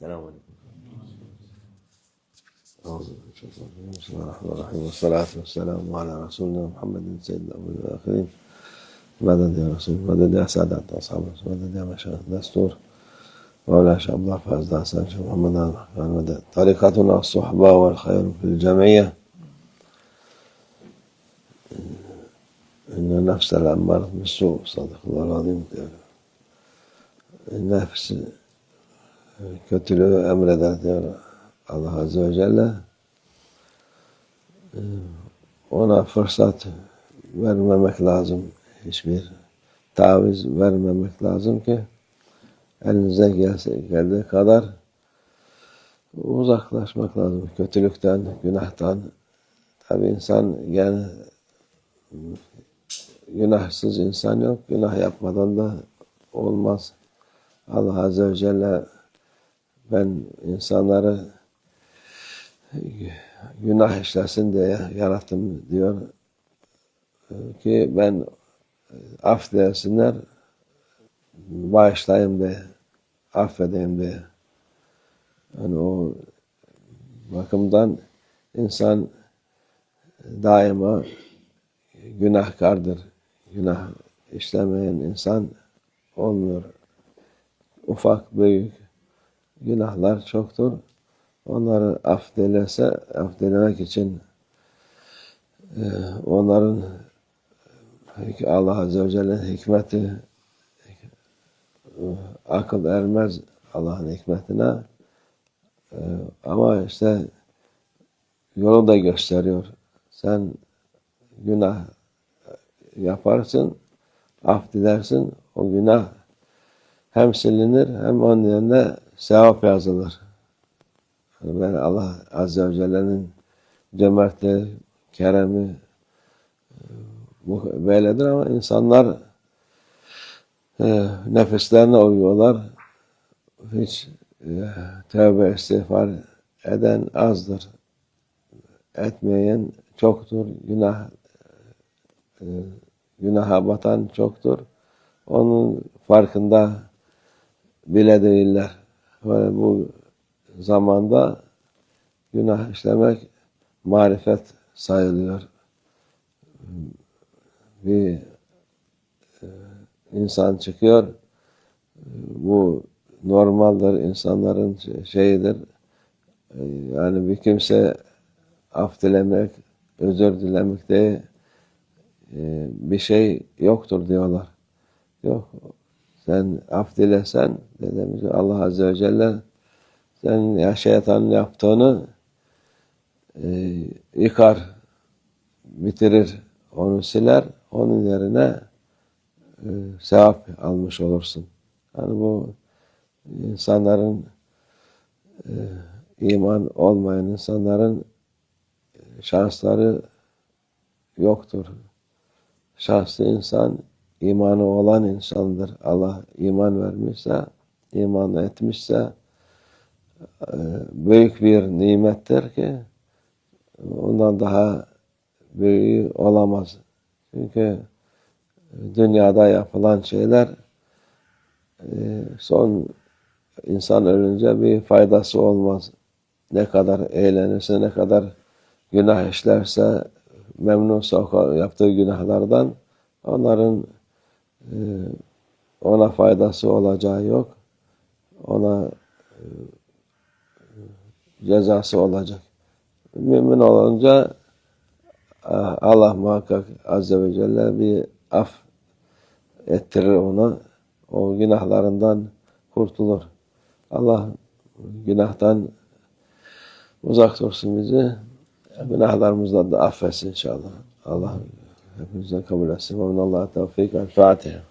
السلام عليكم. أعوذ بسم الله الرحمن الرحيم. والصلاة والسلام على رسولنا محمد سيد الأولين والآخرين مدد يا رسول مدد يا سادة أصحاب الرسول؟ مدد يا مشايخ الدستور؟ مولانا شيخ عبد الله فاز حسن شيخ محمد آل مدد طريقتنا الصحبة والخير في الجمعية إن النفس الأمارة بالسوء صدق الله العظيم. nefs kötülüğü emreder diyor Allah Azze ve Celle. Ona fırsat vermemek lazım. Hiçbir taviz vermemek lazım ki elinize gelse, geldiği kadar uzaklaşmak lazım. Kötülükten, günahtan. Tabi insan yani günahsız insan yok. Günah yapmadan da olmaz. Allah Azze ve Celle ben insanları günah işlesin diye yarattım diyor ki ben af dilesinler bağışlayayım diye affedeyim diye yani o bakımdan insan daima günahkardır. Günah işlemeyen insan olmuyor. Ufak büyük günahlar çoktur. Onları af dilese, af dilemek için e, onların Allah Azze ve Celle'nin hikmeti e, akıl ermez Allah'ın hikmetine e, ama işte yolu da gösteriyor. Sen günah yaparsın, af o günah hem silinir hem onun yerine sevap yazılır. Yani Allah Azze ve Celle'nin cömertliği, keremi bu böyledir ama insanlar e, nefislerine uyuyorlar. Hiç e, tövbe istiğfar eden azdır. Etmeyen çoktur. Günah e, günaha batan çoktur. Onun farkında bile değiller. Bu zamanda günah işlemek marifet sayılıyor. Bir e, insan çıkıyor, bu normaldir, insanların şeyidir. E, yani bir kimse af dilemek, özür dilemek diye bir şey yoktur diyorlar. Yok. Sen af dilesen dediğimiz Allah Azze ve Celle sen ya şeytanın yaptığını e, yıkar, bitirir, onu siler, onun yerine e, sevap almış olursun. Yani bu insanların e, iman olmayan insanların şansları yoktur. Şanslı insan imanı olan insandır. Allah iman vermişse, iman etmişse e, büyük bir nimettir ki ondan daha büyüğü olamaz. Çünkü dünyada yapılan şeyler e, son insan ölünce bir faydası olmaz. Ne kadar eğlenirse, ne kadar günah işlerse, memnunsa yaptığı günahlardan onların ona faydası olacağı yok. Ona e, cezası olacak. Mümin olunca Allah muhakkak Azze ve Celle bir af ettirir ona. O günahlarından kurtulur. Allah günahtan uzak tutsun bizi. Günahlarımızdan da affetsin inşallah. Allah hepimizden kabul etsin. Ve Allah tevfik. El Fatiha.